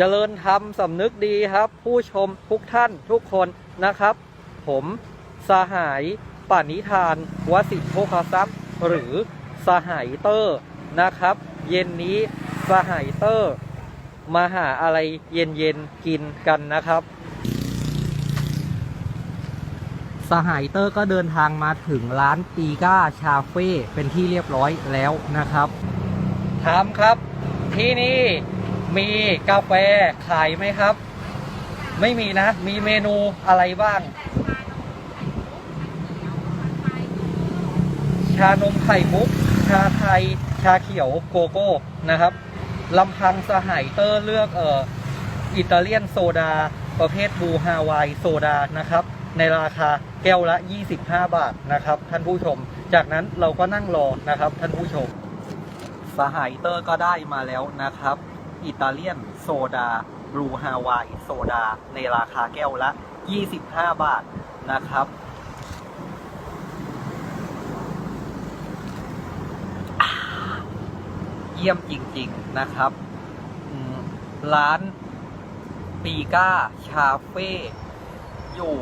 เจริญธรรมสำนึกดีครับ ผู้ชมทุกท่านทุกคนนะครับ ผมสหายปานิธานวสิทธิโภคทรัพย์ หรือสหายเตอร์นะครับ เย็นนี้สหายเตอร์ มาหาอะไรเย็นๆกินกันนะครับ สหายเตอร์ก็เดินทางมาถึงร้านปีก้าชาเฟ่เป็นที่เรียบร้อยแล้วนะครับถามครับที่นี่ มีกาแฟขายไหมครับ ไม่มีนะ มีเมนูอะไรบ้าง ชานมไข่มุก ชาไทย ชาเขียวโกโก้นะครับลำพังสหายเตอร์เลือกเอ่ออิตาเลียนโซดา ประเภทบูฮาวายโซดานะครับ ในราคาแก้วละ 25 บาทนะครับ ท่านผู้ชม จากนั้นเราก็นั่งรอนะครับ ท่านผู้ชม สหายเตอร์ก็ได้มาแล้วนะครับ อิตาเลียนโซดาบลูฮาวายโซดา ในราคาแก้วละ 25 บาทนะครับ เยี่ยมจริง ๆ นะครับ ร้านปีก้า ชาเฟ่อยู่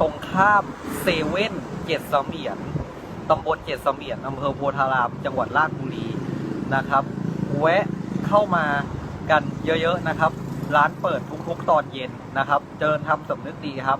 ตรงข้ามเซเว่นเจ็ดเสมียนตำบลเจ็ดเสมียนอำเภอโพธาราม จังหวัดราชบุรีนะครับ แวะเข้ามา กันเยอะๆนะครับ ร้านเปิดทุกๆตอนเย็นนะครับ เจริญทำสำนึกดีครับ